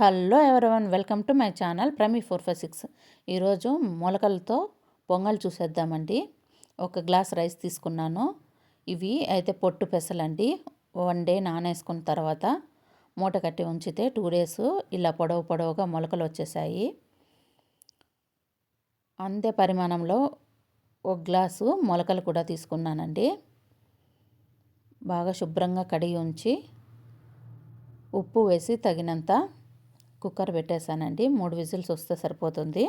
Hello everyone welcome to my channel Prami four five six. ఈరోజు మొలకలతో పొంగల్ చూసేద్దామండి. ఒక గ్లాస్ రైస్ తీసుకున్నాను. ఇవి అయితే పొట్టు పెసలండి. వన్ డే నానేసుకున్న తర్వాత మూట కట్టి ఉంచితే టూ డేస్ ఇలా పొడవు పొడవుగా మొలకలు వచ్చేసాయి. అంతే పరిమాణంలో ఒక గ్లాసు మొలకలు కూడా తీసుకున్నానండి. బాగా శుభ్రంగా కడిగి ఉంచి ఉప్పు వేసి తగినంత కుక్కర్ పెట్టేశానండి. మూడు విజిల్స్ వస్తే సరిపోతుంది.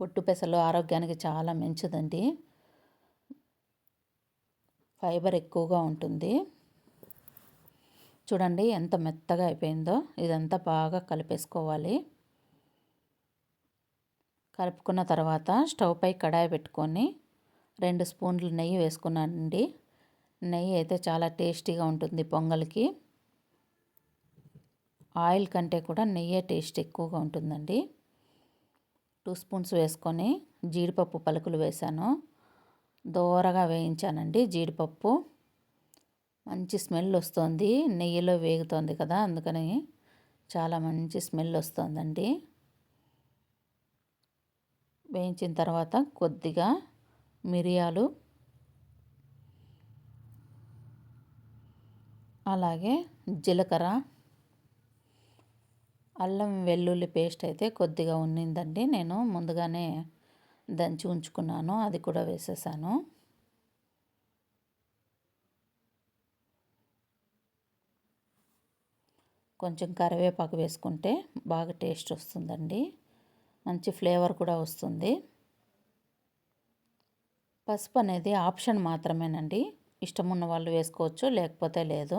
పొట్టు పెసలు ఆరోగ్యానికి చాలా మంచిదండి. ఫైబర్ ఎక్కువగా ఉంటుంది. చూడండి ఎంత మెత్తగా అయిపోయిందో. ఇదంతా బాగా కలిపేసుకోవాలి. కలుపుకున్న తర్వాత స్టవ్ పై కడాయి పెట్టుకొని రెండు స్పూన్లు నెయ్యి వేసుకున్నానండి. నెయ్యి అయితే చాలా టేస్టీగా ఉంటుంది పొంగల్కి. ఆయిల్ కంటే కూడా నెయ్యే టేస్ట్ ఎక్కువగా ఉంటుందండి. టూ స్పూన్స్ వేసుకొని జీడిపప్పు పలుకులు వేసాను. దోరగా వేయించానండి జీడిపప్పు. మంచి స్మెల్ వస్తుంది. నెయ్యిలో వేగుతోంది కదా అందుకని చాలా మంచి స్మెల్ వస్తుందండి. వేయించిన తర్వాత కొద్దిగా మిరియాలు అలాగే జీలకర్ర అల్లం వెల్లుల్లి పేస్ట్ అయితే కొద్దిగా ఉన్నిందండి. నేను ముందుగానే దంచి ఉంచుకున్నాను. అది కూడా వేసేసాను. కొంచెం కరివేపాకు వేసుకుంటే బాగా టేస్ట్ వస్తుందండి. మంచి ఫ్లేవర్ కూడా వస్తుంది. పసుపు అనేది ఆప్షన్ మాత్రమేనండి. ఇష్టం ఉన్న వాళ్ళు వేసుకోవచ్చు లేకపోతే లేదు.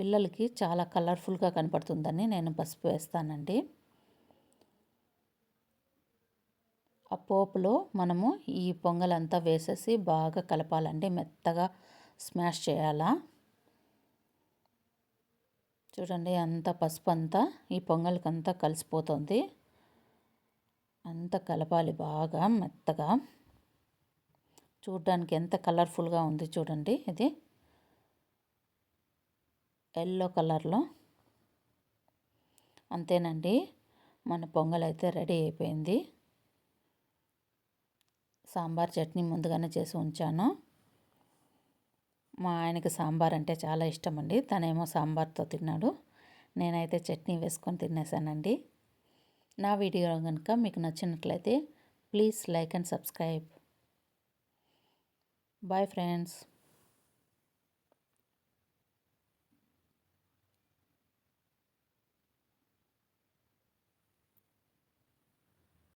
పిల్లలకి చాలా కలర్ఫుల్గా కనపడుతుందని నేను పసుపు వేస్తానండి. ఆ పోపులో మనము ఈ పొంగలంతా వేసేసి బాగా కలపాలండి. మెత్తగా స్మాష్ చేయాలా. చూడండి అంత పసుపు అంతా ఈ పొంగల్కంతా కలిసిపోతుంది. అంత కలపాలి బాగా మెత్తగా. చూడడానికి ఎంత కలర్ఫుల్గా ఉంది చూడండి ఇది. ఎల్లో కలర్లో. అంతేనండి. మన పొంగల్ అయితే రెడీ అయిపోయింది. సాంబార్ చట్నీ ముందుగానే చేసి ఉంచాను. మా ఆయనకి సాంబార్ అంటే చాలా ఇష్టం అండి తనేమో సాంబార్తో తిన్నాడు. నేనైతే చట్నీ వేసుకొని తినేసానండి. నా వీడియో కనుక మీకు నచ్చినట్లయితే please like and subscribe. Bye friends.